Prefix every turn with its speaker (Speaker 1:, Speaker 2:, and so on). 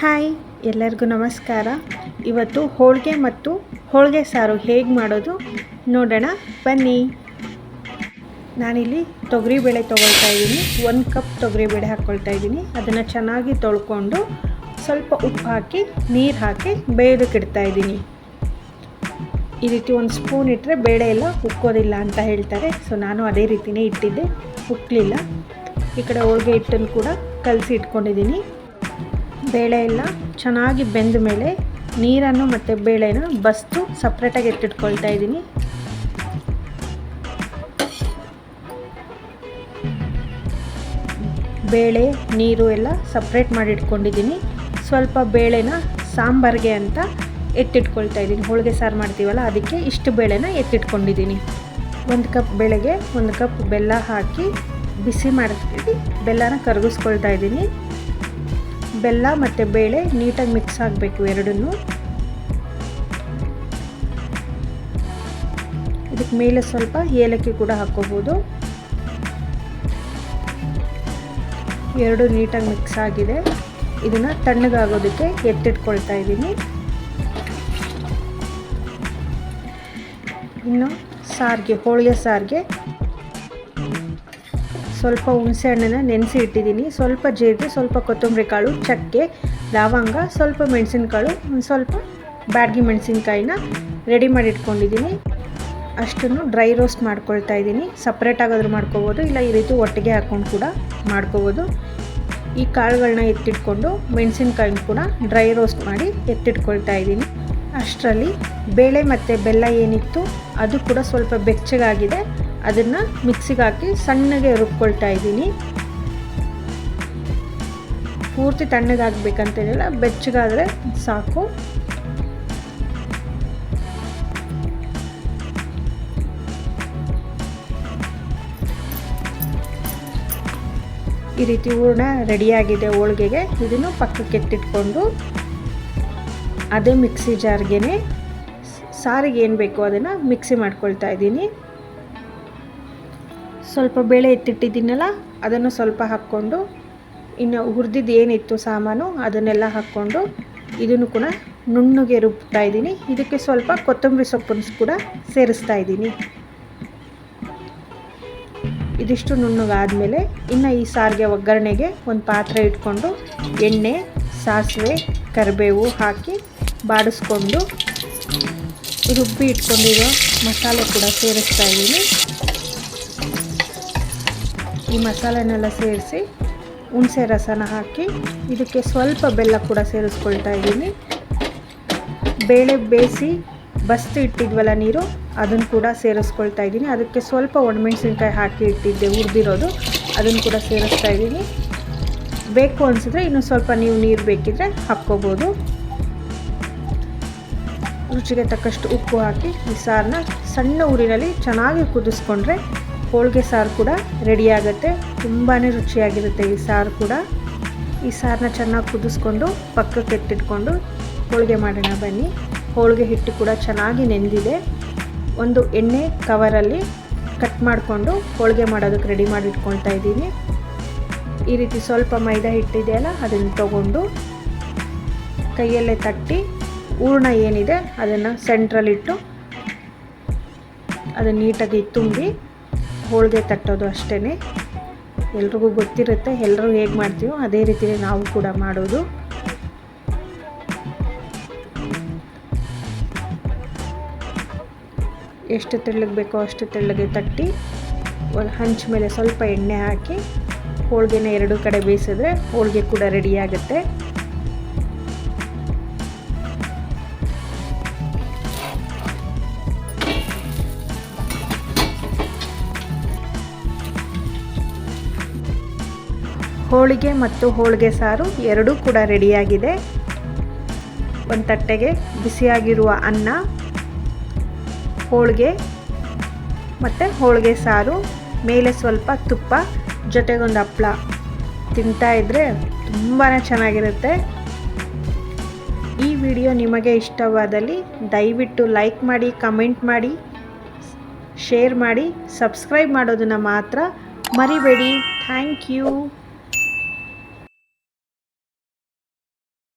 Speaker 1: Hi, ಎಲ್ಲರಿಗೂ ನಮಸ್ಕಾರ. ಇವತ್ತು ಹೋಳಿಗೆ ಮತ್ತು ಹೋಳಿಗೆ ಸಾರು ಹೇಗೆ ಮಾಡೋದು ನೋಡೋಣ, ಬನ್ನಿ. ನಾನಿಲ್ಲಿ ತೊಗರಿಬೇಳೆ ತೊಗೊಳ್ತಾ ಇದ್ದೀನಿ. ಒಂದು ಕಪ್ ತೊಗರಿಬೇಳೆ ಹಾಕ್ಕೊಳ್ತಾ ಇದ್ದೀನಿ. ಅದನ್ನು ಚೆನ್ನಾಗಿ ತೊಳ್ಕೊಂಡು ಸ್ವಲ್ಪ ಉಪ್ಪು ಹಾಕಿ, ನೀರು ಹಾಕಿ ಬೇಯೋದಕ್ಕಿಡ್ತಾ ಇದ್ದೀನಿ. ಈ ರೀತಿ ಒಂದು ಸ್ಪೂನ್ ಇಟ್ಟರೆ ಬೇಳೆ ಎಲ್ಲ ಉಕ್ಕೋದಿಲ್ಲ ಅಂತ ಹೇಳ್ತಾರೆ. ಸೊ ನಾನು ಅದೇ ರೀತಿಯೇ ಇಟ್ಟಿದ್ದೆ. ಉಕ್ಕಲಿಲ್ಲ ಈ ಕಡೆ ಹೋಳಿಗೆ ಹಿಟ್ಟನ್ನು ಕೂಡ ಕಲಸಿ ಇಟ್ಕೊಂಡಿದ್ದೀನಿ. ಬೇಳೆ ಎಲ್ಲ ಚೆನ್ನಾಗಿ ಬೆಂದ ಮೇಲೆ ನೀರನ್ನು ಮತ್ತು ಬೇಳೆನ ಬಸ್ತು ಸಪ್ರೇಟಾಗಿ ಎತ್ತಿಟ್ಕೊಳ್ತಾ ಇದ್ದೀನಿ. ಬೇಳೆ, ನೀರು ಎಲ್ಲ ಸಪ್ರೇಟ್ ಮಾಡಿ ಇಟ್ಕೊಂಡಿದ್ದೀನಿ. ಸ್ವಲ್ಪ ಬೇಳೆನ ಸಾಂಬಾರಿಗೆ ಅಂತ ಎತ್ತಿಟ್ಕೊಳ್ತಾ ಇದ್ದೀನಿ. ಹೋಳಿಗೆ ಸಾರು ಮಾಡ್ತೀವಲ್ಲ, ಅದಕ್ಕೆ ಇಷ್ಟು ಬೇಳೆನ ಎತ್ತಿಟ್ಕೊಂಡಿದ್ದೀನಿ. ಒಂದು ಕಪ್ ಬೇಳೆಗೆ ಒಂದು ಕಪ್ ಬೆಲ್ಲ ಹಾಕಿ ಬಿಸಿ ಮಾಡಿ ಬೆಲ್ಲನ ಕರಗಿಸ್ಕೊಳ್ತಾ ಇದ್ದೀನಿ. ಬೆಲ್ಲ ಮತ್ತು ಬೇಳೆ ನೀಟಾಗಿ ಮಿಕ್ಸ್ ಆಗಬೇಕು ಎರಡನ್ನೂ. ಇದಕ್ಕೆ ಮೇಲೆ ಸ್ವಲ್ಪ ಏಲಕ್ಕಿ ಕೂಡ ಹಾಕ್ಕೋಬೋದು. ಎರಡು ನೀಟಾಗಿ ಮಿಕ್ಸ್ ಆಗಿದೆ. ಇದನ್ನು ತಣ್ಣಗಾಗೋದಕ್ಕೆ ಎತ್ತಿಟ್ಕೊಳ್ತಾ ಇದ್ದೀನಿ. ಇನ್ನು ಸಾರಿಗೆ, ಹೋಳಿಗೆ ಸಾರಿಗೆ ಸ್ವಲ್ಪ ಹುಣಸೆ ಹಣ್ಣನ್ನು ನೆನೆಸಿ ಇಟ್ಟಿದ್ದೀನಿ ಸ್ವಲ್ಪ ಜೀರಿಗೆ, ಸ್ವಲ್ಪ ಕೊತ್ತಂಬರಿ ಕಾಳು, ಚಕ್ಕೆ, ಲವಂಗ, ಸ್ವಲ್ಪ ಮೆಣಸಿನ್ಕಾಳು, ಒಂದು ಸ್ವಲ್ಪ ಬ್ಯಾಡ್ಗಿ ಮೆಣಸಿನ್ಕಾಯಿನ ರೆಡಿ ಮಾಡಿ ಇಟ್ಕೊಂಡಿದ್ದೀನಿ ಅಷ್ಟನ್ನು ಡ್ರೈ ರೋಸ್ಟ್ ಮಾಡ್ಕೊಳ್ತಾ ಇದ್ದೀನಿ. ಸಪ್ರೇಟ್ ಆಗಾದರೂ ಮಾಡ್ಕೋಬೋದು, ಇಲ್ಲ ಈ ರೀತಿ ಒಟ್ಟಿಗೆ ಹಾಕ್ಕೊಂಡು ಕೂಡ ಮಾಡ್ಕೋಬೋದು. ಈ ಕಾಳುಗಳನ್ನ ಎತ್ತಿಟ್ಕೊಂಡು ಮೆಣಸಿನ್ಕಾಯಿನ ಕೂಡ ಡ್ರೈ ರೋಸ್ಟ್ ಮಾಡಿ ಎತ್ತಿಟ್ಕೊಳ್ತಾ ಇದ್ದೀನಿ. ಅಷ್ಟರಲ್ಲಿ ಬೇಳೆ ಮತ್ತು ಬೆಲ್ಲ ಏನಿತ್ತು ಅದು ಕೂಡ ಸ್ವಲ್ಪ ಬೆಚ್ಚಗಾಗಿದೆ. ಅದನ್ನು ಮಿಕ್ಸಿಗೆ ಹಾಕಿ ಸಣ್ಣಗೆ ರುಬ್ಕೊಳ್ತಾ ಇದ್ದೀನಿ. ಪೂರ್ತಿ ತಣ್ಣಗಾಗಬೇಕಂತೇನಿಲ್ಲ ಬೆಚ್ಚಗಾದರೆ ಸಾಕು. ಈ ರೀತಿ ಹೂರ್ಣ ರೆಡಿಯಾಗಿದೆ ಹೋಳಿಗೆಗೆ. ಇದನ್ನು ಪಕ್ಕಕ್ಕೆ ಎತ್ತಿಟ್ಕೊಂಡು ಅದೇ ಮಿಕ್ಸಿ ಜಾರ್ಗೆ ಸಾರಿಗೆ ಏನು ಬೇಕೋ ಅದನ್ನು ಮಿಕ್ಸಿ ಮಾಡ್ಕೊಳ್ತಾ ಇದ್ದೀನಿ. ಸ್ವಲ್ಪ ಬೇಳೆ ಎತ್ತಿಟ್ಟಿದ್ದೀನಲ್ಲ, ಅದನ್ನು ಸ್ವಲ್ಪ ಹಾಕ್ಕೊಂಡು, ಇನ್ನು ಹುರಿದಿದ್ದು ಏನಿತ್ತು ಸಾಮಾನು, ಅದನ್ನೆಲ್ಲ ಹಾಕ್ಕೊಂಡು ಇದನ್ನು ಕೂಡ ನುಣ್ಣಗೆ ರುಬ್ತಾ ಇದ್ದೀನಿ. ಇದಕ್ಕೆ ಸ್ವಲ್ಪ ಕೊತ್ತಂಬರಿ ಸೊಪ್ಪನ್ನು ಕೂಡ ಸೇರಿಸ್ತಾ ಇದ್ದೀನಿ. ಇದಿಷ್ಟು ನುಣ್ಣಗಾದಮೇಲೆ ಇನ್ನು ಈ ಸಾರಿಗೆ ಒಗ್ಗರಣೆಗೆ ಒಂದು ಪಾತ್ರೆ ಇಟ್ಕೊಂಡು ಎಣ್ಣೆ, ಸಾಸಿವೆ, ಕರಿಬೇವು ಹಾಕಿ ಬಾಡಿಸ್ಕೊಂಡು ರುಬ್ಬಿ ಇಟ್ಕೊಂಡಿರೋ ಮಸಾಲೆ ಕೂಡ ಸೇರಿಸ್ತಾ ಇದ್ದೀನಿ. ಈ ಮಸಾಲೆನೆಲ್ಲ ಸೇರಿಸಿ ಹುಣಸೆ ರಸನ ಹಾಕಿ ಇದಕ್ಕೆ ಸ್ವಲ್ಪ ಬೆಲ್ಲ ಕೂಡ ಸೇರಿಸ್ಕೊಳ್ತಾ ಇದ್ದೀನಿ. ಬೇಳೆ ಬೇಯಿಸಿ ಬಸ್ತು ಇಟ್ಟಿದ್ವಲ್ಲ ನೀರು, ಅದನ್ನು ಕೂಡ ಸೇರಿಸ್ಕೊಳ್ತಾ ಇದ್ದೀನಿ. ಅದಕ್ಕೆ ಸ್ವಲ್ಪ ಒಣಮೆಣಸಿನ್ಕಾಯಿ ಹಾಕಿ ಇಟ್ಟಿದ್ದೆ, ಹುರಿದಿರೋದು. ಅದನ್ನು ಕೂಡ ಸೇರಿಸ್ತಾ ಇದ್ದೀನಿ. ಬೇಕು ಅನಿಸಿದ್ರೆ ಇನ್ನೂ ಸ್ವಲ್ಪ ನೀವು ನೀರು ಬೇಕಿದ್ರೆ ಹಾಕ್ಕೋಬೋದು. ರುಚಿಗೆ ತಕ್ಕಷ್ಟು ಉಪ್ಪು ಹಾಕಿ ಈ ಸಾರನ್ನ ಸಣ್ಣ ಊರಿನಲ್ಲಿ ಚೆನ್ನಾಗಿ ಕುದಿಸ್ಕೊಂಡ್ರೆ ಹೋಳಿಗೆ ಸಾರು ಕೂಡ ರೆಡಿ ಆಗುತ್ತೆ. ತುಂಬಾ ರುಚಿಯಾಗಿರುತ್ತೆ ಈ ಸಾರು ಕೂಡ. ಈ ಸಾರನ್ನ ಚೆನ್ನಾಗಿ ಕುದಿಸ್ಕೊಂಡು ಪಕ್ಕಕ್ಕೆ ಇಟ್ಟಿಟ್ಕೊಂಡು ಹೋಳಿಗೆ ಮಾಡೋಣ ಬನ್ನಿ. ಹೋಳಿಗೆ ಹಿಟ್ಟು ಕೂಡ ಚೆನ್ನಾಗಿ ನೆಂದಿದೆ. ಒಂದು ಎಣ್ಣೆ ಕವರಲ್ಲಿ ಕಟ್ ಮಾಡಿಕೊಂಡು ಹೋಳಿಗೆ ಮಾಡೋದಕ್ಕೆ ರೆಡಿ ಮಾಡಿ ಇಟ್ಕೊಳ್ತಾ ಇದ್ದೀನಿ. ಈ ರೀತಿ ಸ್ವಲ್ಪ ಮೈದಾ ಹಿಟ್ಟಿದೆಯಲ್ಲ ಅದನ್ನು ತಗೊಂಡು ಕೈಯಲ್ಲೇ ತಟ್ಟಿ ಹೂರ್ಣ ಏನಿದೆ ಅದನ್ನು ಸೆಂಟ್ರಲ್ಲಿಟ್ಟು ಅದನ್ನು ನೀಟಾಗಿ ತುಂಬಿ ಹೋಳಿಗೆ ತಟ್ಟೋದು ಅಷ್ಟೇ ಎಲ್ರಿಗೂ ಗೊತ್ತಿರುತ್ತೆ ಎಲ್ಲರೂ ಹೇಗೆ ಮಾಡ್ತೀವೋ ಅದೇ ರೀತಿ ನಾವು ಕೂಡ ಮಾಡೋದು. ಎಷ್ಟು ತೆಳ್ಳಗೆ ಬೇಕೋ ಅಷ್ಟು ತೆಳ್ಳಗೆ ತಟ್ಟಿ ಹಂಚ ಮೇಲೆ ಸ್ವಲ್ಪ ಎಣ್ಣೆ ಹಾಕಿ, ಹೋಳಿಗೆನ ಎರಡು ಕಡೆ ಬೇಯಿಸಿದ್ರೆ ಹೋಳಿಗೆ ಕೂಡ ರೆಡಿ ಹೋಳಿಗೆ ಮತ್ತು ಹೋಳಿಗೆ ಸಾರು ಎರಡೂ ಕೂಡ ರೆಡಿಯಾಗಿದೆ. ಒಂದು ತಟ್ಟೆಗೆ ಬಿಸಿಯಾಗಿರುವ ಅನ್ನ, ಹೋಳಿಗೆ ಮತ್ತು ಹೋಳಿಗೆ ಸಾರು, ಮೇಲೆ ಸ್ವಲ್ಪ ತುಪ್ಪ, ಜೊತೆಗೊಂದು ಹಪ್ಪಳ ತಿಂತಾ ಇದ್ದರೆ ತುಂಬಾ ಚೆನ್ನಾಗಿರುತ್ತೆ. ಈ ವಿಡಿಯೋ ನಿಮಗೆ ಇಷ್ಟವಾದಲ್ಲಿ ದಯವಿಟ್ಟು ಲೈಕ್ ಮಾಡಿ, ಕಮೆಂಟ್ ಮಾಡಿ, ಶೇರ್ ಮಾಡಿ, ಸಬ್ಸ್ಕ್ರೈಬ್ ಮಾಡೋದನ್ನು ಮಾತ್ರ ಮರಿಬೇಡಿ. Thank you.